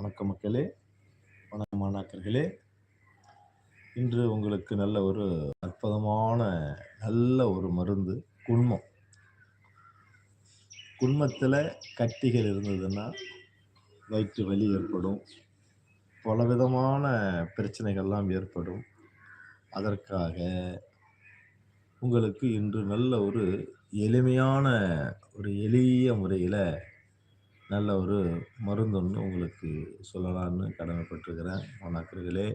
வணக்க மக்களே. வணக்க மாணாக்கர்களே. இன்று உங்களுக்கு நல்ல ஒரு அற்புதமான நல்ல ஒரு மருந்து குண்மம். குண்மத்தில் கட்டிகள் இருந்ததுன்னா வயிற்று வலி ஏற்படும். பலவிதமான பிரச்சனைகள்லாம் ஏற்படும். அதற்காக உங்களுக்கு இன்று நல்ல ஒரு எளிமையான ஒரு எளிய முறையில் நல்ல ஒரு மருந்து ஒன்று உங்களுக்கு சொல்லலாம்னு கடமைப்பட்டிருக்கிறேன். மாணாக்கர்களே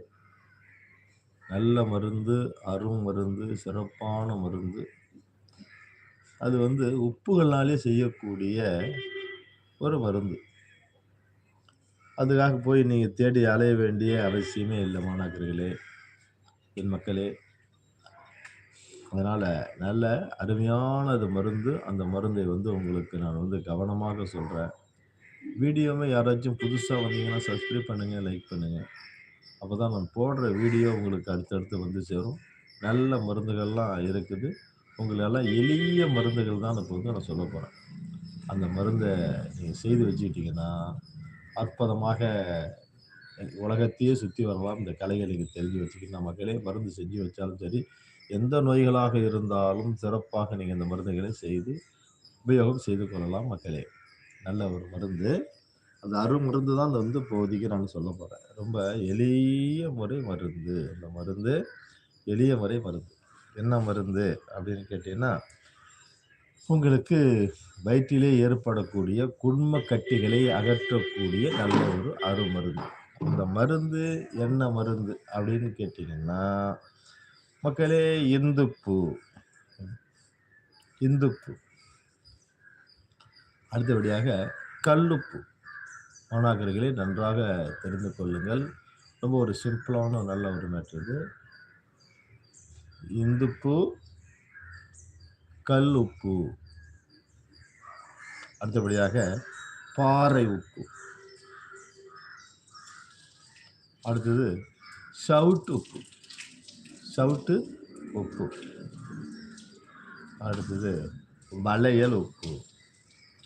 நல்ல மருந்து அரும் மருந்து சிறப்பான மருந்து. அது வந்து உப்புகள்னாலே செய்யக்கூடிய ஒரு மருந்து. அதுக்காக போய் நீங்கள் தேடி அலைய வேண்டிய அவசியமே இல்லை மாணாக்கர்களே என் மக்களே. அதனால் நல்ல அருமையானது மருந்து. அந்த மருந்தை வந்து உங்களுக்கு நான் வந்து கவனமாக சொல்கிறேன் வீடியோவை யாராச்சும் புதுசாக வந்தீங்கன்னா சப்ஸ்கிரைப் பண்ணுங்கள் லைக் பண்ணுங்கள் அப்போ தான் நான் போடுற வீடியோ உங்களுக்கு அடுத்தடுத்து வந்து சேரும். நல்ல மருந்துகள்லாம் இருக்குது. உங்களெல்லாம் எளிய மருந்துகள் தான் இப்போ வந்து நான் சொல்ல போகிறேன் அந்த மருந்தை நீங்கள் செய்து வச்சுக்கிட்டிங்கன்னா அற்புதமாக உலகத்தையே சுற்றி வரலாம். இந்த கலைகளை நீங்கள் தெரிஞ்சு வச்சுக்கிட்டு மக்களே மருந்து செஞ்சு வச்சாலும் சரி எந்த நோய்களாக இருந்தாலும் சிறப்பாக நீங்கள் இந்த மருந்துகளை செய்து உபயோகம் செய்து கொள்ளலாம் மக்களே. நல்ல ஒரு மருந்து. அந்த அருமருந்து தான் அந்த வந்து இப்போதைக்கு நான் சொல்ல போகிறேன் ரொம்ப எளிய முறை மருந்து. அந்த மருந்து எளிய முறை மருந்து. என்ன மருந்து அப்படின்னு கேட்டீங்கன்னா உங்களுக்கு வயிற்றிலே ஏற்படக்கூடிய குண்ம கட்டிகளை அகற்றக்கூடிய நல்ல ஒரு அருமருந்து அந்த மருந்து என்ன மருந்து அப்படின்னு கேட்டிங்கன்னா மக்களே இந்துப்பு. இந்துப்பு. அடுத்தபடியாக கல்லுப்பு. மாணாக்கர்களை நன்றாக தெரிந்து கொள்ளுங்கள். ரொம்ப ஒரு சிம்பிளான நல்ல ஒரு மேட்ரு இது. இந்துப்பு கல் உப்பு அடுத்தபடியாக பாறை உப்பு. அடுத்தது சவுட்டு உப்பு. சவுட்டு உப்பு. அடுத்தது வளையல் உப்பு.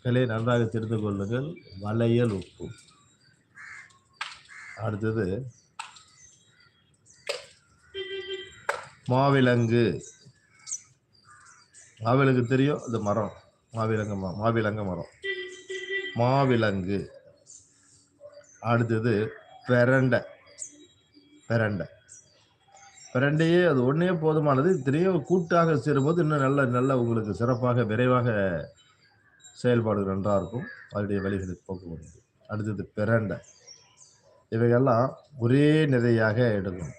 களை நன்றாக தெரிந்து கொள்ளுங்கள். வளையல் உப்பு. அடுத்தது மாவிலங்கு. மாவிலங்கு தெரியும்? அது மரம். மாவிலங்கு ம மாவிலங்கு மரம். மாவிலங்கு. அடுத்தது பெரண்டை. பெரண்டை. பிரண்டையே அது ஒன்றே போதுமானது. தெரியும் கூட்டாக சேரும்போது இன்னும் நல்ல நல்ல உங்களுக்கு சிறப்பாக விரைவாக செயல்பாடுகள் நன்றாக இருக்கும் அதனுடைய வழிகளை போக்க முடியும். அடுத்தது பிரண்டை. இவைகள்லாம் ஒரே நிறையாக எடுக்கும்.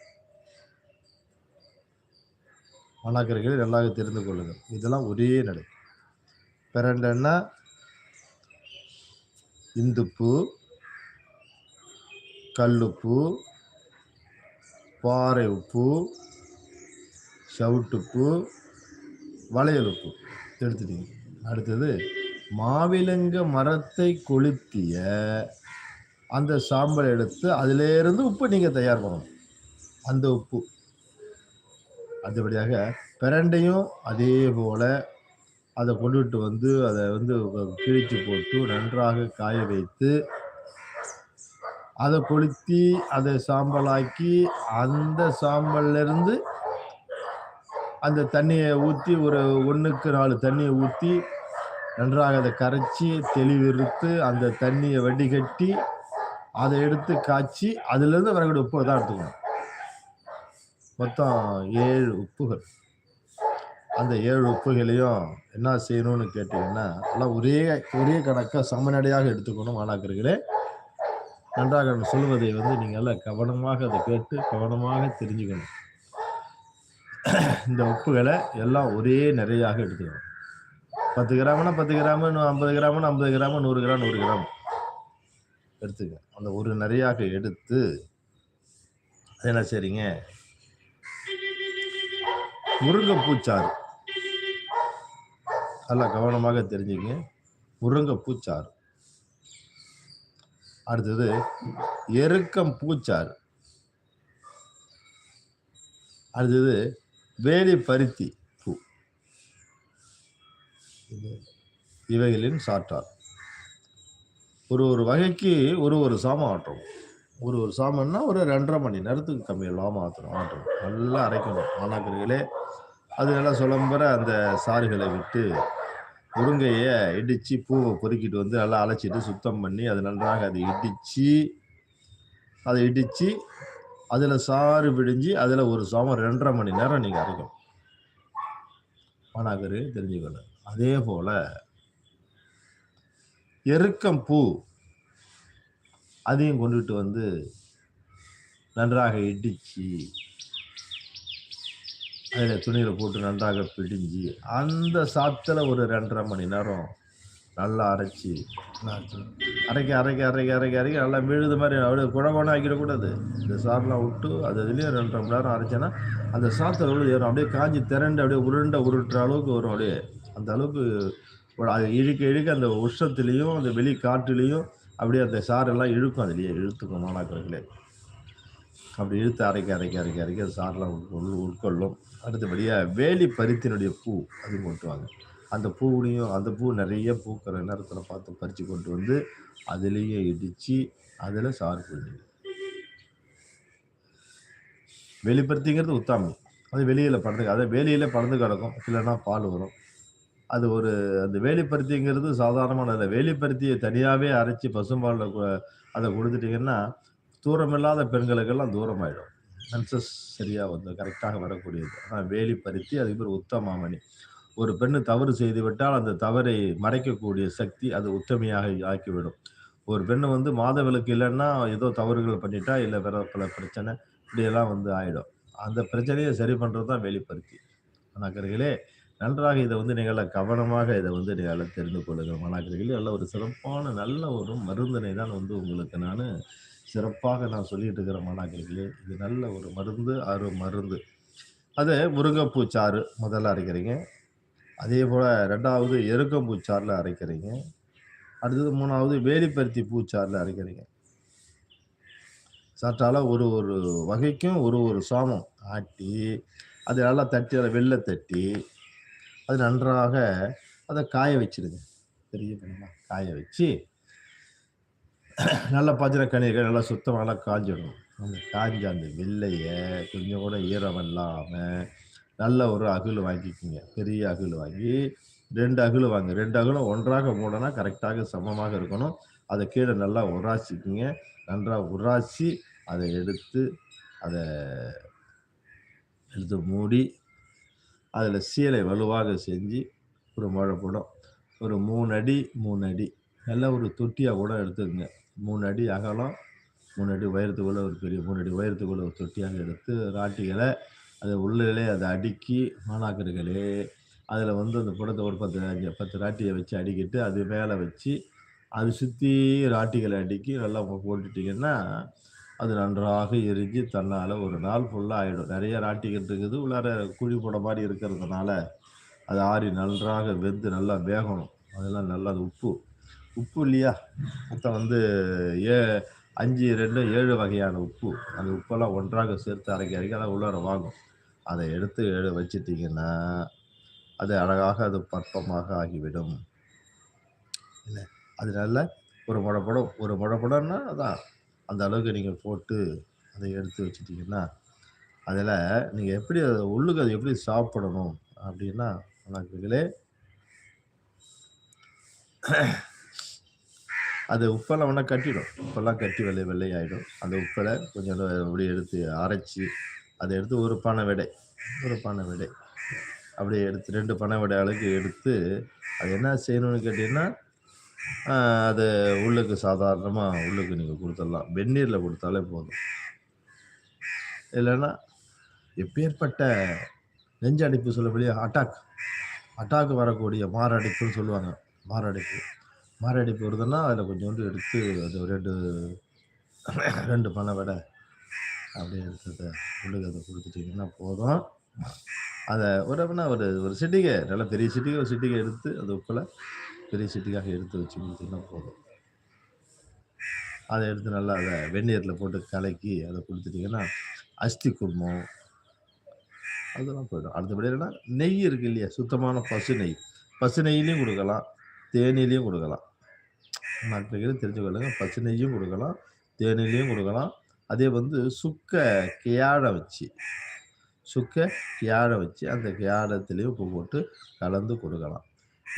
மாணாக்கர்களை நல்லாக தெரிந்து கொள்ளுங்கள். இதெல்லாம் ஒரே நடை பிரண்டைன்னா இந்துப்பு கல்லுப்பு பாறை உப்பு சவுட்டுப்பு வளையல் உப்பு. எடுத்துட்டீங்க. அடுத்தது மாவிலங்க மரத்தை கொளுத்திய அந்த சாம்பல் எடுத்து அதிலேருந்து உப்பு நீங்கள் தயார் பண்ணணும். அந்த உப்பு. அதுபடியாக பிரண்டையும் அதே போல் அதை கொண்டுட்டு வந்து அதை வந்து கிழிச்சு போட்டு நன்றாக காய வைத்து அதை கொளுத்தி அதை சாம்பலாக்கி அந்த சாம்பல்லேருந்து அந்த தண்ணியை ஊற்றி ஒரு ஒன்றுக்கு நாலு தண்ணியை ஊற்றி நன்றாக அதை கரைச்சி தெளிவிறுத்து அந்த தண்ணியை வடிகட்டி அதை எடுத்து காய்ச்சி அதுலேருந்து வரக்கூடிய உப்பு தான் எடுத்துக்கணும். மொத்தம் ஏழு உப்புகள். அந்த ஏழு உப்புகளையும் என்ன செய்யணும்னு கேட்டிங்கன்னா எல்லாம் ஒரே ஒரே கணக்காக சமநடையாக எடுத்துக்கணும் மாணாக்கர்களே. நன்றாக நான் சொல்வதை வந்து நீங்கள் எல்லாம் கவனமாக அதை கேட்டு கவனமாக தெரிஞ்சுக்கணும். இந்த உப்புகளை எல்லாம் ஒரே நிறையாக எடுத்துக்கணும். பத்து கிராம்னா பத்து கிராமு ஐம்பது கிராம்னா ஐம்பது கிராமு நூறு கிராம் நூறு கிராம். எடுத்துக்க அந்த ஒரு நிறையாக எடுத்து என்ன சரிங்க முருங்கைப்பூச்சாறு. நல்லா கவனமாக தெரிஞ்சுக்கங்க. முருங்கைப்பூச்சாறு. அடுத்தது எருக்கம் பூச்சாறு. அடுத்தது வேலி பருத்தி. இவைகளின் சாற்றார் ஒரு ஒரு வகைக்கு ஒரு ஒரு சாமம் ஆட்டுறோம் ஒரு ஒரு சாமான்னா ஒரு ரெண்டரை மணி நேரத்துக்கு கம்மி இல்லாமல் ஆற்றணும் ஆட்டணும் நல்லா அரைக்கணும். மாணாக்கர்களே அது நல்லா சுலம்புற அந்த சாறுகளை விட்டு முருங்கையை இடித்து பூவை பொறுக்கிட்டு வந்து நல்லா அழைச்சிட்டு சுத்தம் பண்ணி அது நன்றாக அதை இடித்து அதை இடித்து அதில் சாறு பிடிஞ்சு அதில் ஒரு சாமம் ரெண்டரை மணி நேரம் நீங்கள் அரைக்கணும். மாணாக்கர் தெரிஞ்சுக்கணும் அதே போல் எருக்கம் பூ அதையும் கொண்டுட்டு வந்து நன்றாக இடித்து அதில் துணியில் போட்டு நன்றாக பிடிஞ்சு அந்த சாத்தில் ஒரு ரெண்டரை மணி நேரம் நல்லா அரைச்சி அரைக்க அரைக்க அரைக்க அரைக்க அரைக்க நல்லா விழுது மாதிரி அப்படியே குழகுணம் ஆக்கிடக்கூடாது. இந்த சாரெலாம் விட்டு அது இதுலேயும் ரெண்டரை மணி நேரம் அரைச்சேன்னா அந்த சாத்தில் உள்ள ஏறும். அப்படியே காஞ்சி திரண்டு அப்படியே உருண்டை உருட்டுற அளவுக்கு வரும். அப்படியே அந்த அளவுக்கு ஒரு அது இழுக்க இழுக்க அந்த உஷ்ணத்துலேயும் அந்த வெளி காற்றுலேயும் அப்படியே அந்த சாரெல்லாம் இழுக்கும் அதுலேயே இழுத்துக்கும் மாணாக்கர்களே. அப்படி இழுத்து அரைக்க அரைக்க அரைக்க அரைக்க அந்த சாரெலாம் உள் உட்கொள்ளும் அடுத்தபடியாக வேலி பருத்தினுடைய பூ அது கொட்டுவாங்க அந்த பூவுலையும் அந்த பூ நிறைய பூக்கிற நேரத்தில் பார்த்து பறித்து கொண்டு வந்து அதுலேயே இடித்து அதில் சாறு புழிஞ்சு. வெளிப்படுத்திங்கிறது உத்தாமி அது வெளியில் பறந்து அதை வேலியில் பறந்து கிடக்கும். இல்லைன்னா பால் வரும். அது ஒரு அந்த வேலிப்பருத்திங்கிறது சாதாரணமான இல்லை வேலிப்பருத்தியை தனியாகவே அரைச்சி பசும்பாலில் அதை கொடுத்துட்டிங்கன்னா தூரமில்லாத பெண்களுக்கெல்லாம் தூரமாயிடும். மென்சஸ் சரியாக வந்து கரெக்டாக வரக்கூடியது. ஆனால் வேலிப்பருத்தி அதுக்கு பேர் உத்தமாமணி. ஒரு பெண்ணு தவறு செய்து விட்டால் அந்த தவறை மறைக்கக்கூடிய சக்தி அது உத்தமையாக ஆக்கிவிடும். ஒரு பெண்ணு வந்து மாதவிலக்கு இல்லைன்னா ஏதோ தவறுகள் பண்ணிட்டா இல்லை வேற பல பிரச்சனை இப்படியெல்லாம் வந்து ஆயிடும். அந்த பிரச்சனையை சரி பண்ணுறது தான் வேலிப்பருத்தி நகர்களே நன்றாக இதை வந்து நீங்கள் கவனமாக இதை வந்து நீங்கள் தெரிந்து கொள்ளுங்கள். மாணாக்கர்களே நல்ல ஒரு சிறப்பான நல்ல ஒரு மருந்தினை தான் வந்து உங்களுக்கு நான் சிறப்பாக நான் சொல்லிட்டு இருக்கிற மாணாக்கர்களே இது நல்ல ஒரு மருந்து அரு மருந்து. அது முருங்கைப்பூ சாறு முதல்ல அரைக்கிறீங்க. அதே போல் ரெண்டாவது எருக்கம்பூ சாறில் அரைக்கிறீங்க. அடுத்தது மூணாவது வேலிப்பருத்தி பூச்சாறில் அரைக்கிறீங்க. சாற்றால் ஒரு ஒரு வகைக்கும் ஒரு ஒரு சாமம் ஆட்டி அதை நல்லா தட்டி அதை வெளில தட்டி அது நன்றாக அதை காய வச்சிடுங்க பெரிய பெண்ணா காய வச்சு நல்லா பஜனை கணிகள் நல்லா சுத்தமாக நல்லா காஞ்சிடணும். அந்த காஞ்ச அந்த வெள்ளையை கொஞ்சம் கூட ஈரம் இல்லாமல் நல்ல ஒரு அகில் வாங்கிக்கோங்க. பெரிய அகில் வாங்கி ரெண்டு அகில் வாங்க. ரெண்டு அகிலும் ஒன்றாக மூடனா கரெக்டாக சமமாக இருக்கணும். அதை கீழே நல்லா உராசிக்குங்க. நன்றாக உராசி அதை எடுத்து அதை எடுத்து மூடி அதில் சீலை வலுவாக செஞ்சு ஒரு மழைப்படம். ஒரு மூணு அடி மூணு அடி நல்ல ஒரு தொட்டியாக கூட எடுத்துக்கங்க. மூணு அடி அகலம் மூணு அடி உயரத்துக்குள்ளே ஒரு பெரிய மூணு அடி உயரத்துக்குள்ளே ஒரு தொட்டியாக எடுத்து ராட்டிகளை அதை உள்ளே அதை அடுக்கி மாணாக்கர்களே அதில் வந்து அந்த புடத்தை ஒரு பத்து அஞ்சு பத்து ராட்டியை வச்சு அடிக்கிட்டு அது மேலே வச்சு அது சுற்றி ராட்டிகளை அடுக்கி நல்லா போட்டுட்டிங்கன்னா அது நன்றாக எரிஞ்சு தன்னால் ஒரு நாள் ஃபுல்லாக ஆகிடும் நிறைய ராட்டிகள் இருக்குது. உள்ளார குழி போட மாதிரி இருக்கிறதுனால அது ஆறி நன்றாக வெந்து நல்லா வேகணும். அதெல்லாம் நல்லா அது உப்பு. உப்பு இல்லையா? மொத்தம் வந்து ஏ அஞ்சு ரெண்டு ஏழு வகையான உப்பு. அந்த உப்பெல்லாம் ஒன்றாக சேர்த்து அரைக்க அரைக்க அதை உள்ளார வாங்கும். அதை எடுத்து எழு வச்சிட்டிங்கன்னா அது அழகாக அது பற்பமாக ஆகிவிடும். இல்லை அதனால ஒரு முழப்படம் ஒரு முழப்படம்னா அதான் அந்த அளவுக்கு நீங்கள் போட்டு அதை எடுத்து வச்சிட்டிங்கன்னா அதில் நீங்கள் எப்படி அதை உள்ளுக்கு அதை எப்படி சாப்பிடணும் அப்படின்னா வணக்கங்களே அது உப்பெல்லாம் வேணால் கட்டிடும். உப்பெல்லாம் கட்டி வெள்ளை வெள்ளையாயிடும் அந்த உப்பலை கொஞ்சம் அப்படியே எடுத்து அரைச்சி அதை எடுத்து ஒரு பானை விடை ஒரு பானை விடை. அப்படியே எடுத்து ரெண்டு பனை விடை அளவுக்கு எடுத்து அது என்ன செய்யணும்னு கேட்டிங்கன்னா அது உள்ளுக்கு சாதாரணமாக உள்ளுக்கு நீங்கள் கொடுத்துடலாம். வெந்நீரில் கொடுத்தாலே போதும். இல்லைன்னா எப்பேற்பட்ட நெஞ்சடைப்பு சொல்லக்கூடிய அட்டாக் அட்டாக் வரக்கூடிய மாரடைப்புன்னு சொல்லுவாங்க. மாரடைப்பு. மாரடைப்பு வருதுன்னா அதில் கொஞ்சோண்டு எடுத்து அது ரெண்டு ரெண்டு பனை விடை அப்படியே எடுத்து உள்ளுக்கு அதை கொடுத்துட்டிங்கன்னா போதும். அதை ஒரு அப்படின்னா ஒரு ஒரு சிட்டிகை நல்ல பெரிய சிட்டிகை ஒரு சிட்டிகை எடுத்து அது உப்பில் பெரிய சிட்டிக்காக எடுத்து வச்சு கொடுத்தீங்கன்னா போதும். அதை எடுத்து நல்லா அதை வெந்நீரில் போட்டு கலக்கி அதை கொடுத்துட்டிங்கன்னா அஸ்தி குடும்பம் அதெல்லாம் போயிடும். அடுத்தபடி என்னென்னா நெய் இருக்கு இல்லையா? சுத்தமான பசு நெய். பசு நெய்லேயும் கொடுக்கலாம் தேனிலையும் கொடுக்கலாம். மாணாக்கர்களே தெரிஞ்சு கொள்ளுங்க. பசு நெய்யும் கொடுக்கலாம் தேனிலையும் கொடுக்கலாம். அதே வந்து சுக்க கியாட வச்சு சுக்க கியாட வச்சு, அந்த கியாடத்திலயும் உப்பு போட்டு கலந்து கொடுக்கலாம்.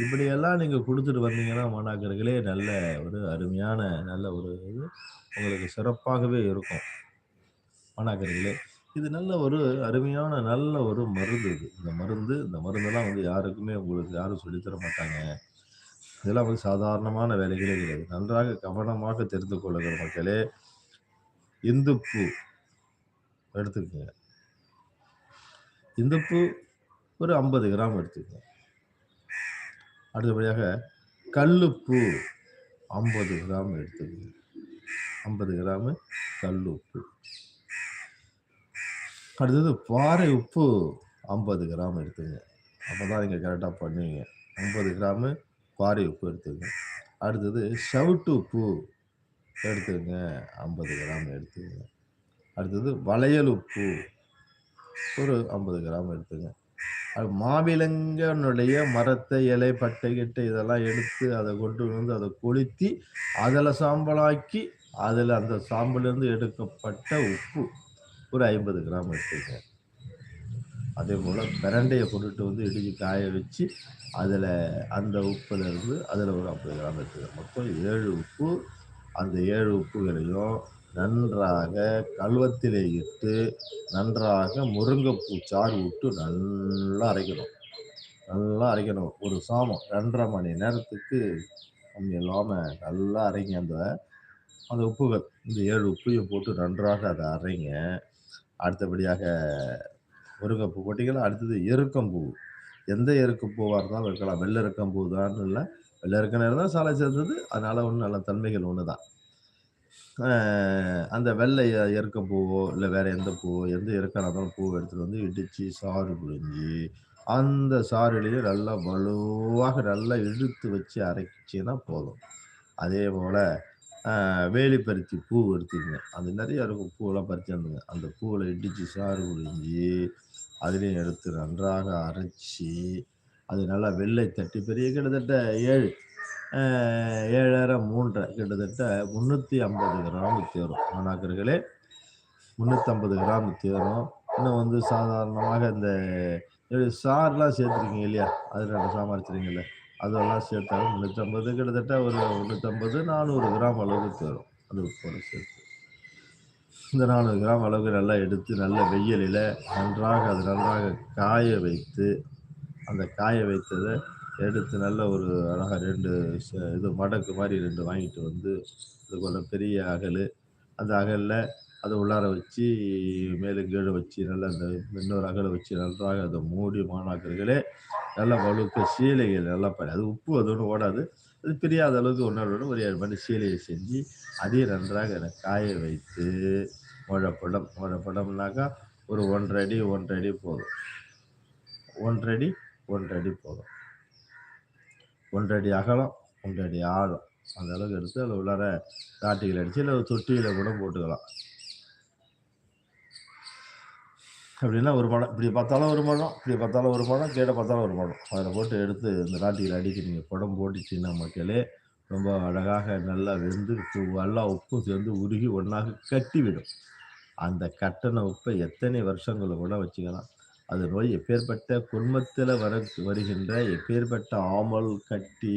இப்படியெல்லாம் நீங்க கொடுத்துட்டு வந்தீங்கன்னா, மாணாக்கர்களே நல்ல ஒரு அருமையான நல்ல ஒரு இது உங்களுக்கு சிறப்பாகவே இருக்கும். மாணாக்கர்களே, இது நல்ல ஒரு அருமையான நல்ல ஒரு மருந்து இது. இந்த மருந்து இந்த மருந்தெல்லாம் வந்து யாருக்குமே உங்களுக்கு யாரும் சொல்லித்தர தர மாட்டாங்க. இதெல்லாம் வந்து சாதாரணமான வேலைகளே கிடையாது. நன்றாக கவனமாக தெரிந்து கொள்ளுகிற மக்களே. இந்துப்பு எடுத்துக்கோங்க இந்துப்பு ஒரு 50 கிராம் எடுத்துக்கோங்க அடுத்தபடியாக கல்லுப்பு. 50 கிராம் எடுத்துக்கங்க. 50 கிராமு கல்லுப்பு. அடுத்தது பாறை உப்பு 50 கிராம் எடுத்துக்குங்க. அப்போ தான் நீங்கள் கரெக்டாக பண்ணுவீங்க. 50 கிராமு பாறை உப்பு எடுத்துங்க அடுத்தது ஷவுட்டு உப்பு எடுத்துங்க ஐம்பது கிராம் எடுத்துங்க அடுத்தது வளையல் உப்பு. ஒரு 50 கிராம் எடுத்துங்க மாவிலங்கனுடைய மரத்தை இலை, பட்டை, கிட்டை இதெல்லாம் எடுத்து அதை கொண்டு வந்து அதை கொளுத்தி, அதில் சாம்பலாக்கி, அதில் அந்த சாம்பலிருந்து எடுக்கப்பட்ட உப்பு ஒரு 50 கிராம் எடுத்துங்க அதே போல் பிரண்டையை கொண்டுட்டு வந்து இடிஞ்சு காய வச்சு, அதில் அந்த உப்புலேருந்து இருந்து ஒரு 50 கிராம் எடுத்துக்கங்க. மொத்தம் ஏழு உப்பு. அந்த ஏழு உப்புகளையும் நன்றாக கல்வத்திலே இட்டு, நன்றாக முருங்கைப்பூ சாறு விட்டு நல்லா அரைக்கணும். நல்லா அரைக்கணும். ஒரு சாமம் 2 1/2 மணி நேரத்துக்கு கம்மி இல்லாமல் நல்லா அரைங்க அந்த அந்த உப்புகள். இந்த ஏழு உப்பையும் போட்டு நன்றாக அதை அரைங்க. அடுத்தபடியாக முருங்கப்பூ போட்டீங்களா, அடுத்தது எருக்கம்பூ. எந்த எருக்கம்பூவா இருந்தாலும் இருக்கலாம் வெள்ளை இருக்கம்பூ தான் இல்லை வெள்ளை இருக்க நேரம் தான் சாலை சேர்ந்தது அதனால் ஒன்றும் நல்ல தன்மைகள் ஒன்று தான் அந்த வெள்ளை எருக்கம்பூவோ, இல்லை வேற எந்த பூவோ, எந்த எருக்கனா பூவை எடுத்துகிட்டு வந்து இடித்து சாறு புழிஞ்சு, அந்த சாறுலேயே நல்லா வலுவாக நல்லா இழுத்து வச்சு அரைச்சீன்னா போதும். அதே போல் வேலி பருத்தி பூ எடுத்துக்கங்க. அது நிறைய இருக்கும் பூவெல்லாம் பறிச்சாந்துங்க. அந்த பூவில் இடித்து சாறு புழிஞ்சு, அதிலயும் எடுத்து நன்றாக அரைச்சி அது நல்லா வெள்ளை தட்டி பெரிய கிட்டத்தட்ட ஏழு ஏழரை மூன்றரை கிட்டத்தட்ட முந்நூற்றி ஐம்பது கிராம் தேரும். மாணாக்கர்களே 350 கிராம் தேரும். இன்னும் வந்து சாதாரணமாக இந்த சார்லாம் சேர்த்துருக்கீங்க இல்லையா? அதில் 2 சாமரிச்சிருங்கல்ல அதெல்லாம் சேர்த்தாலும் 350 கிட்டத்தட்ட ஒரு 350, 400 கிராம் அளவுக்கு தேரும். அது போல சேர்த்து. இந்த 400 கிராம் அளவுக்கு நல்லா எடுத்து நல்ல வெயிலில் நன்றாக அது நன்றாக காய வைத்து, அந்த காய வைத்ததை எடுத்து நல்ல ஒரு அழகாக ரெண்டு ச இது மடக்கு மாதிரி ரெண்டு வாங்கிட்டு வந்து, அது கொஞ்சம் பெரிய அகல் அந்த அகலில் அதை உள்ளார வச்சு, மேலும் கீழே வச்சு நல்லா அந்த இன்னொரு அகலை வச்சு நன்றாக அதை மூடி மாணாக்கர்களே, நல்லா வழுக்க சீலைகள் நல்லா பண்ணி அது உப்பு அது ஒன்று ஓடாது. அது பிரியாத அளவுக்கு ஒண்ணோட ஒன்று ஒரு ஏழு மணி சீலையை செஞ்சு, அதையும் நன்றாக எனக்கு காய வைத்து, முழப்படம் முழப்படம்னாக்கா ஒரு 1 1/2 அடி 1 1/2 அடி போதும். 1 1/2 அடி 1 1/2 அடி போதும். 1 1/2 அடி அகலம், 1 1/2 அடி ஆழம். அந்த அளவுக்கு எடுத்து அதில் உள்ளார காட்டிகள் அடிச்சு, இல்லை ஒரு தொட்டியில் கூட போட்டுக்கலாம். அப்படின்னா ஒரு முழம். இப்படி பார்த்தாலும் ஒரு முழம், இப்படி பார்த்தாலும் ஒரு முழம், கேட்ட பார்த்தாலும் ஒரு முழம். அதில் போட்டு எடுத்து இந்த நாட்டிகள் அடிக்கு நீங்கள் குடம் போட்டுச்சின்னா மக்களே, ரொம்ப அழகாக நல்லா வெந்து நல்லா உப்பும் சேர்ந்து உருகி ஒன்றாக கட்டிவிடும். அந்த கட்டின உப்பை எத்தனை வருஷங்களை கூட வச்சுக்கலாம். அது நோய் எப்பேற்பட்ட குடும்பத்தில் வர வருகின்ற எப்பேற்பட்ட ஆமல், கட்டி,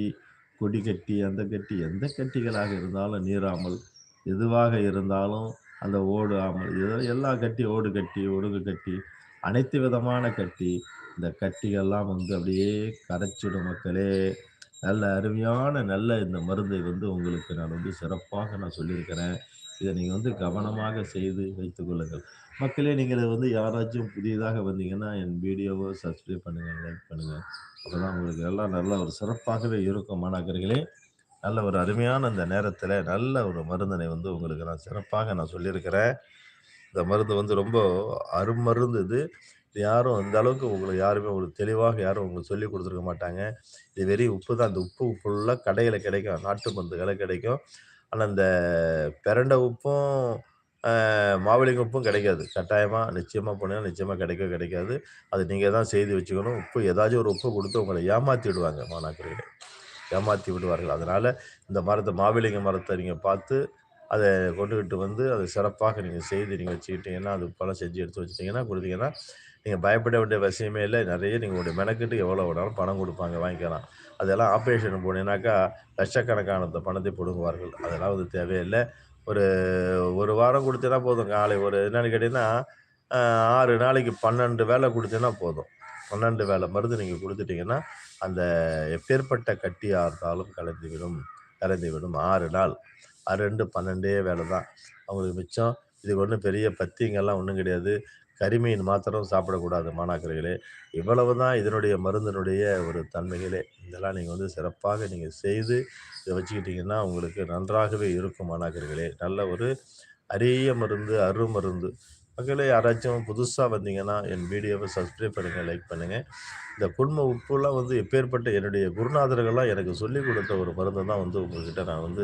கொடி கட்டி, அந்த கட்டி, எந்த கட்டிகளாக இருந்தாலும் நீராமல், எதுவாக இருந்தாலும் அந்த ஓடு ஆமல், இது எல்லா கட்டி, ஓடு கட்டி, ஒடுங்கு கட்டி, அனைத்து விதமான கட்டி, இந்த கட்டிகள்லாம் வந்து அப்படியே கரைச்சிடும் மக்களே. நல்ல அருமையான நல்ல இந்த மருந்தை வந்து உங்களுக்கு நான் வந்து சிறப்பாக நான் சொல்லியிருக்கிறேன். இதை நீங்கள் வந்து கவனமாக செய்து வைத்துக் கொள்ளுங்கள். மக்களே நீங்கள் வந்து யாராச்சும் புதியதாக வந்தீங்கன்னா, என் வீடியோவை சப்ஸ்கிரைப் பண்ணுங்கள் லைக் பண்ணுங்கள் அப்போதான் உங்களுக்கு எல்லாம் நல்ல ஒரு சிறப்பாகவே இருக்கும் மாணாக்கர்களே. நல்ல ஒரு அருமையான இந்த நேரத்தில் நல்ல ஒரு மருந்தனை வந்து உங்களுக்கு நான் சிறப்பாக நான் சொல்லியிருக்கிறேன். இந்த மருந்து வந்து ரொம்ப அருமருந்து இது. யாரும் இந்த அளவுக்கு உங்களுக்கு யாருமே உங்களுக்கு தெளிவாக யாரும் உங்களுக்கு சொல்லிக் கொடுத்துருக்க மாட்டாங்க. இது வெறும் உப்பு தான். அந்த உப்பு ஃபுல்லாக கடையில் கிடைக்கும். நாட்டு மருந்து கிடைக்கும். ஆனா இந்த பிரண்டை உப்பும், அ உப்பும் கிடைக்காது. கட்டாயமா நிச்சயமா போனீங்கன்னா நிச்சயமா கிடைக்கவே கிடைக்காது. அது நீங்க தான் செய்து வச்சுக்கணும். உப்பு ஏதாச்சும் ஒரு உப்பு குடுத்து உங்கள ஏமாற்றி விடுவாங்க மாணாக்கர்களே. ஏமாத்தி விடுவார்கள். அதனால இந்த மரத்த மாவிலிங்க மரத்த நீங்க பார்த்து, அத கொண்டுகிட்டு வந்து அத சிறப்பாக நீங்க செய்து நீங்க வச்சுக்கிட்டீங்கன்னா, அது பழம் செஞ்சு எடுத்து வச்சுட்டீங்கன்னா, குடுத்தீங்கன்னா, நீங்கள் பயப்பட வேண்டிய அவசியமே இல்லை நிறைய நீங்கள் உங்களுடைய மெனக்கெட்டு எவ்வளோ வேணாலும் பணம் கொடுப்பாங்க வாங்கிக்கலாம். அதெல்லாம் ஆப்ரேஷன் போனீங்கன்னாக்கா, லட்சக்கணக்கான அந்த பணத்தை பிடுங்குவார்கள் அதெல்லாம் வந்து தேவையில்லை ஒரு ஒரு வாரம் குடுத்தீங்கன்னா போதும். காலை ஒரு என்னென்னு கேட்டிங்கன்னா ஆறு நாளைக்கு பன்னெண்டு வேலை கொடுத்தீங்கன்னா போதும். பன்னெண்டு வேலை மருந்து நீங்கள் கொடுத்துட்டிங்கன்னா அந்த எப்பேற்பட்ட கட்டியா இருந்தாலும் கலந்துவிடும் கலந்துவிடும் ஆறு நாள். ரெண்டு பன்னெண்டே வேலை தான். அவங்களுக்கு மிச்சம். இதுக்கு ஒன்றும் பெரிய பத்தியங்கள்லாம் ஒன்றும் கிடையாது. கரிமீன் மாத்திரம் சாப்பிடக்கூடாது மாணாக்கர்களே. இவ்வளவு தான் இதனுடைய மருந்தினுடைய ஒரு தன்மைகளே. இதெல்லாம் நீங்கள் வந்து சிறப்பாக நீங்கள் செய்து, இதை வச்சுக்கிட்டிங்கன்னா உங்களுக்கு நன்றாகவே இருக்கும் மாணாக்கர்களே. நல்ல ஒரு அரிய மருந்து, அருமருந்து. மக்களே யாராச்சும் புதுசாக வந்தீங்கன்னா, என் வீடியோவை சப்ஸ்கிரைப் பண்ணுங்கள் லைக் பண்ணுங்கள் இந்த குடும்ப உப்புலாம் வந்து எப்பேர்ப்பட்ட என்னுடைய குருநாதர்கள்லாம் எனக்கு சொல்லிக் கொடுத்த ஒரு மருந்து தான் வந்து உங்கள்கிட்ட நான் வந்து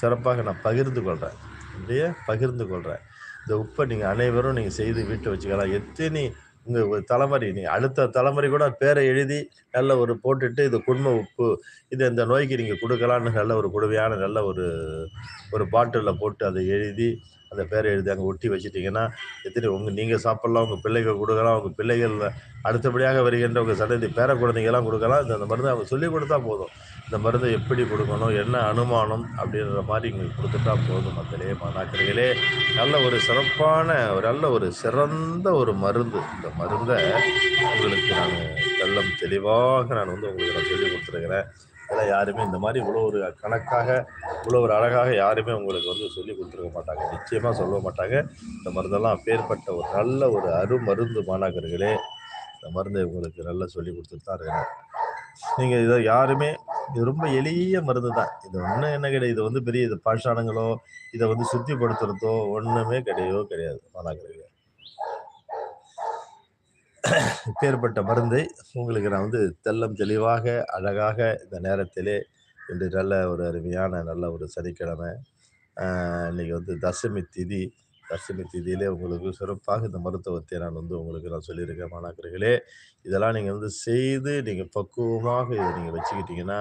சிறப்பாக நான் பகிர்ந்து கொள்கிறேன் அப்படியே பகிர்ந்து கொள்கிறேன் இந்த உப்பை நீங்கள் அனைவரும் நீங்கள் செய்து வீட்டு வச்சுக்கலாம். எத்தினி உங்கள் ஒரு தலைமுறை நீங்கள் அடுத்த தலைமுறை கூட பேரை எழுதி நல்ல ஒரு போட்டுட்டு இது குடும்ப உப்பு. இது இந்த நோய்க்கு நீங்கள் கொடுக்கலான்னு நல்ல ஒரு குடுவையான நல்ல ஒரு ஒரு பாட்டிலில் போட்டு அதை எழுதி, அந்த பேரை எழுதி அங்கே ஒட்டி வச்சுட்டீங்கன்னா, எத்தனை உங்கள் நீங்கள் சாப்பிட்லாம் உங்கள் பிள்ளைகள் கொடுக்கலாம் உங்கள் பிள்ளைகள் அடுத்தபடியாக வருகின்ற உங்கள் சடந்தி பேர குழந்தைங்கெல்லாம் கொடுக்கலாம் இந்த அந்த அவங்க சொல்லி கொடுத்தா போதும். இந்த மருந்தை எப்படி கொடுக்கணும் என்ன அனுமானம்? அப்படின்ற மாதிரி உங்களுக்கு கொடுத்துட்டா போதும் மக்களே, மாணாக்கர்களே. நல்ல ஒரு சிறப்பான ஒரு நல்ல ஒரு சிறந்த ஒரு மருந்து. இந்த மருந்தை உங்களுக்கு நான் தெள்ளம் தெளிவாக நான் வந்து உங்களுக்கு நான் சொல்லிக் கொடுத்துருக்கிறேன் இதெல்லாம் யாருமே இந்த மாதிரி இவ்வளோ ஒரு கணக்காக, இவ்வளோ ஒரு அழகாக யாருமே உங்களுக்கு வந்து சொல்லிக் கொடுத்துருக்க மாட்டாங்க. நிச்சயமாக சொல்ல மாட்டாங்க. இந்த மருந்தெல்லாம் அப்பேற்பட்ட ஒரு நல்ல ஒரு அருமருந்து மாணாக்கர்களே. இந்த மருந்தை உங்களுக்கு நல்லா சொல்லிக் கொடுத்துட்டு தான் இருக்கிறேன். நீங்கள் இதை யாருமே இது ரொம்ப எளிய மருந்து தான். இது ஒன்றும் என்ன கிடையாது. இது வந்து பெரிய இது பாஷாணங்களோ, இதை வந்து சுத்திப்படுத்துறதோ ஒன்றுமே கிடையவே கிடையாது மாணாக்கர்களே. இப்பேற்பட்ட மருந்தை உங்களுக்கு நான் வந்து தெள்ளம் தெளிவாக, அழகாக இந்த நேரத்திலே இன்று நல்ல ஒரு அருமையான நல்ல ஒரு சனிக்கிழமை. அ இன்னைக்கு வந்து தசமி திதி. தசமி திதியிலே உங்களுக்கு சிறப்பாக இந்த மருத்துவத்தை நான் வந்து உங்களுக்கு நான் சொல்லியிருக்கேன் மாணாக்கர்களே. இதெல்லாம் நீங்கள் வந்து செய்து நீங்கள் பக்குவமாக இதை நீங்கள் வச்சுக்கிட்டீங்கன்னா,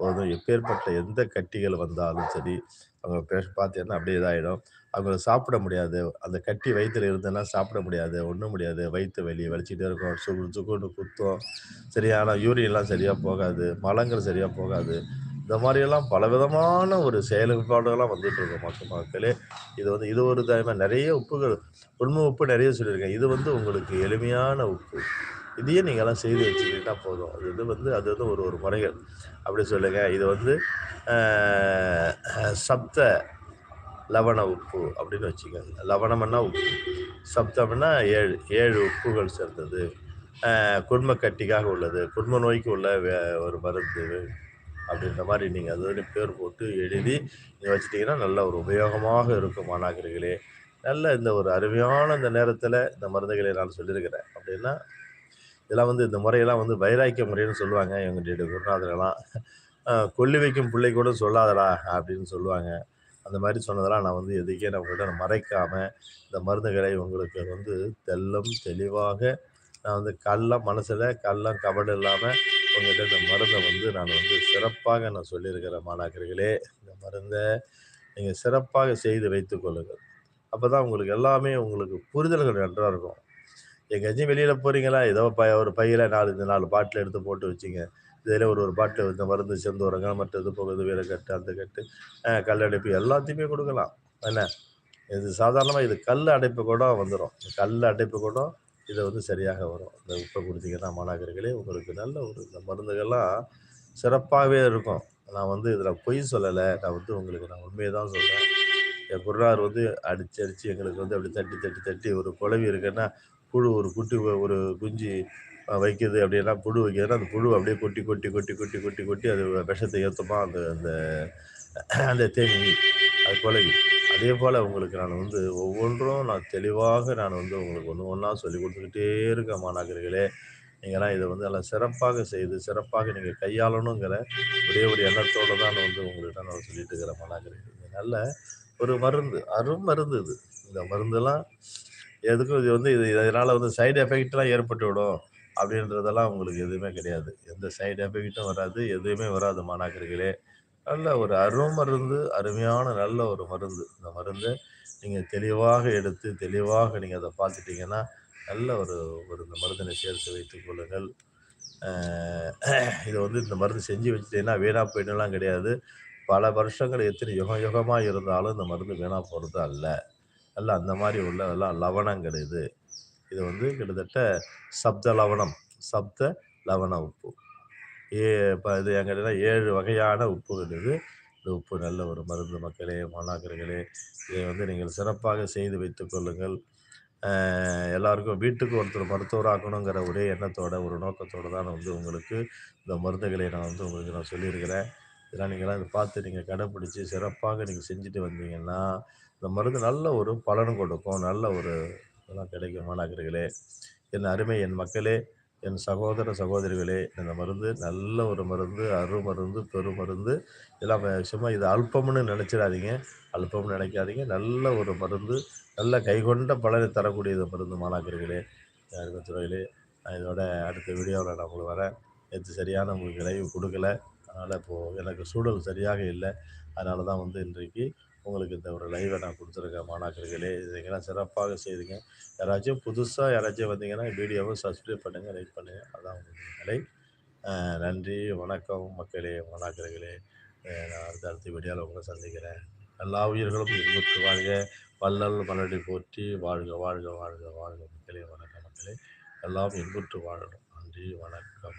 போதும் எப்பேர்ப்பட்ட எந்த கட்டிகள் வந்தாலும் சரி, அவங்க பேச பார்த்தீங்கன்னா அப்படியே இதாகிடும் அவங்கள சாப்பிட முடியாது. அந்த கட்டி வயிற்றுல இருந்ததுன்னா சாப்பிட முடியாது. ஒன்றும் முடியாது. வயிற்று வலி வலிச்சுட்டே இருக்கும். சுகு சுகுன்னு குத்தும். சரியான யூரியெல்லாம் சரியாக போகாது. மலங்கள் சரியாக போகாது. இந்த மாதிரியெல்லாம் பலவிதமான ஒரு செயல்பாடுகள்லாம் வந்துட்டு இருக்கும் மக்கள் மக்களே. இது வந்து இது ஒரு தயமாக நிறைய உப்புகள் உண்மை உப்பு நிறைய சொல்லியிருக்கேன். இது வந்து உங்களுக்கு எளிமையான உப்பு. இதையே நீங்கள்லாம் செய்து வச்சுக்கிட்டா போதும். அது இது வந்து அது வந்து ஒரு ஒரு முறைகள். அப்படி சொல்லுங்க. இது வந்து சப்த லவண உப்பு அப்படின்னு வச்சுக்கோங்க லவணம்னா உப்பு. சப்தம்னா ஏழு ஏழு உப்புகள் சேர்ந்தது. அ குடும்ப கட்டிக்காக உள்ளது. குடும்ப நோய்க்கு உள்ள வே ஒரு மருந்து. அப்படின்ற மாதிரி நீங்கள் அதோட பேர் போட்டு எழுதி நீங்கள் வச்சிட்டிங்கன்னா நல்ல ஒரு உபயோகமாக இருக்கும் மாணாக்கர்களே. நல்ல இந்த ஒரு அருமையான இந்த நேரத்தில் இந்த மருந்துகளை நான் சொல்லியிருக்கிறேன். அப்படின்னா, இதெல்லாம் வந்து இந்த முறையெல்லாம் வந்து வைராக்கிய முறைன்னு சொல்லுவாங்க எங்களுடைய குருநாதர்கள்லாம். கொல்லி "கொள்ளி வைக்கும் பிள்ளை கூட சொல்லாதடா" அப்படின்னு சொல்லுவாங்க. அந்த மாதிரி சொன்னதெல்லாம் நான் வந்து எதுக்கே நான் உங்கள்கிட்ட மறைக்காம, இந்த மருந்துகளை உங்களுக்கு வந்து தெள்ளம் தெளிவாக நான் வந்து கல்லாம் மனசில் கல்லாம் கபடு இல்லாமல் உங்கள்கிட்ட இந்த மருந்தை வந்து நான் வந்து சிறப்பாக நான் சொல்லியிருக்கிறேன் மாணாக்கர்களே. இந்த மருந்தை நீங்கள் சிறப்பாக செய்து வைத்துக்கொள்ளுங்கள் கொள்ளுங்கள். அப்பதான் உங்களுக்கு எல்லாமே உங்களுக்கு புரிதல்கள் நன்றாக இருக்கும். எங்கேயாச்சும் வெளியில் போகிறீங்களா ஏதோ ப ஒரு பையில் நாலு இந்த நாலு பாட்டில் எடுத்து போட்டு வச்சிங்க. இதில் ஒரு ஒரு பாட்டில் இந்த மருந்து செந்தூரங்க, மற்றது போகுது வீரக்கட்டு, அந்த கட்டு, கல் அடைப்பு எல்லாத்தையுமே கொடுக்கலாம். என்ன? இது சாதாரணமாக இது கல் அடைப்பு கூட வந்துடும் கல் அடைப்பு கூட இதை வந்து சரியாக வரும். இந்த உப்பை கொடுத்தீங்கன்னா மாணாக்கர்களே, உங்களுக்கு நல்ல ஒரு இந்த மருந்துகள்லாம் சிறப்பாகவே இருக்கும். நான் வந்து இதில் பொய் சொல்லலை. நான் வந்து உங்களுக்கு நான் உண்மையை தான் சொல்கிறேன் என் குருநார் வந்து அடிச்சு, அடித்து எங்களுக்கு வந்து அப்படி தட்டி, தட்டி, தட்டி ஒரு குளவி இருக்குன்னா, புழு ஒரு குட்டி ஒரு குஞ்சு வைக்கிறது அப்படின்னா, புழு வைக்கிறதுனா அந்த புழு அப்படியே கொட்டி, கொட்டி, கொட்டி, கொட்டி, கொட்டி, கொட்டி அது விஷத்தை ஏற்றமா அந்த அந்த அந்த தேனி அது போல் அதே போல் உங்களுக்கு நான் வந்து ஒவ்வொன்றும் நான் தெளிவாக நான் வந்து உங்களுக்கு ஒன்று ஒன்றா சொல்லி கொடுத்துக்கிட்டே இருக்கேன் மாணாக்கர்களே. நீங்களாம் இதை வந்து நல்லா சிறப்பாக செய்து, சிறப்பாக நீங்கள் கையாளணுங்கிற ஒரே ஒரு எண்ணத்தோடு தான் நான் வந்து உங்கள்கிட்ட நான் சொல்லிட்டு இருக்கிறேன் மாணாக்கர்கள் இது நல்ல ஒரு மருந்து. அருமருந்து இது. இந்த மருந்தெல்லாம் எதுக்கும் இது வந்து இது இதனால் வந்து சைடு எஃபெக்ட்லாம் ஏற்பட்டு விடும். அப்படின்றதெல்லாம் உங்களுக்கு எதுவுமே கிடையாது. எந்த சைடு எஃபெக்ட்டும் வராது எதுவுமே வராது மாணாக்கர்களே. நல்ல ஒரு அருமருந்து அருமையான நல்ல ஒரு மருந்து. இந்த மருந்தை நீங்கள் தெளிவாக எடுத்து தெளிவாக நீங்கள் அதை பார்த்துட்டீங்கன்னா நல்ல ஒரு ஒரு இந்த மருந்தினை சேர்த்து வைத்துக் கொள்ளுங்கள். இதை வந்து இந்த மருந்து செஞ்சு வச்சுட்டீங்கன்னா வீணாக போயிடலாம் கிடையாது. பல வருஷங்கள் எத்தனை யுக யுகமாக இருந்தாலும் இந்த மருந்து வீணாக போகிறது அல்ல அல்ல அந்த மாதிரி உள்ள எல்லாம் லவணங்கள் இது இது வந்து கிட்டத்தட்ட சப்த லவணம் சப்த லவண உப்பு. ஏ இப்போ இது எங்கிட்ட ஏழு வகையான உப்புகள் இது இந்த உப்பு நல்ல ஒரு மருந்து மக்களே மாணாக்கர்களே இதை வந்து நீங்கள் சிறப்பாக செய்து வைத்து கொள்ளுங்கள். எல்லாருக்கும் வீட்டுக்கு ஒருத்தர் மருத்துவராக்கணுங்கிற ஒரே எண்ணத்தோட ஒரு நோக்கத்தோடு தான் நான் வந்து உங்களுக்கு இந்த மருந்துகளை நான் வந்து உங்களுக்கு நான் சொல்லியிருக்கிறேன். இதெல்லாம் நீங்களாம் இதை பார்த்து நீங்கள் கடைப்பிடிச்சி சிறப்பாக நீங்கள் செஞ்சுட்டு வந்தீங்கன்னா இந்த மருந்து நல்ல ஒரு பலனும் கொடுக்கும். நல்ல ஒரு இதெல்லாம் கிடைக்கும். மாணாக்கர்களே என் அருமை என் மக்களே என் சகோதர சகோதரிகளே இந்த மருந்து நல்ல ஒரு மருந்து அருள் மருந்து பெரு மருந்து இதெல்லாம் சும்மா இது அல்பம்னு நினச்சிடாதீங்க. அல்பம்னு நினைக்காதீங்க. நல்ல ஒரு மருந்து நல்ல கைகொண்ட பலனை தரக்கூடிய இந்த மருந்து மாணாக்கர்களே. துறையிலே நான் இதோட அடுத்த வீடியோவில் நான் உங்களுக்கு வரேன். நேற்று சரியான உங்களுக்கு விளைவு கொடுக்கல. அதனால் இப்போது எனக்கு சூழல் சரியாக இல்லை. அதனால தான் வந்து இன்றைக்கு உங்களுக்கு இந்த ஒரு லைவை நான் கொடுத்துருக்கேன். மாணாக்கர்களே இதெல்லாம் சிறப்பாக செய்துங்க. யாராச்சும் புதுசாக யாராச்சும் வந்தீங்கன்னா வீடியோவை சப்ஸ்கிரைப் பண்ணுங்கள் லைக் பண்ணுங்கள் அதான் உங்களுக்கு நிலை. நன்றி வணக்கம் மக்களே மாணாக்கர்களே. நான் அடுத்த அடுத்த வீடியோவில் உங்களை சந்திக்கிறேன். எல்லா உயிர்களும் இன்புற்று வாழ்க. வள்ளல் மலடி போற்றி வாழ்க வாழ்க வாழ்க வாழ்க. மக்களே வணக்கம் மக்களே. எல்லாம் இன்புற்று வாழணும். நன்றி வணக்கம்.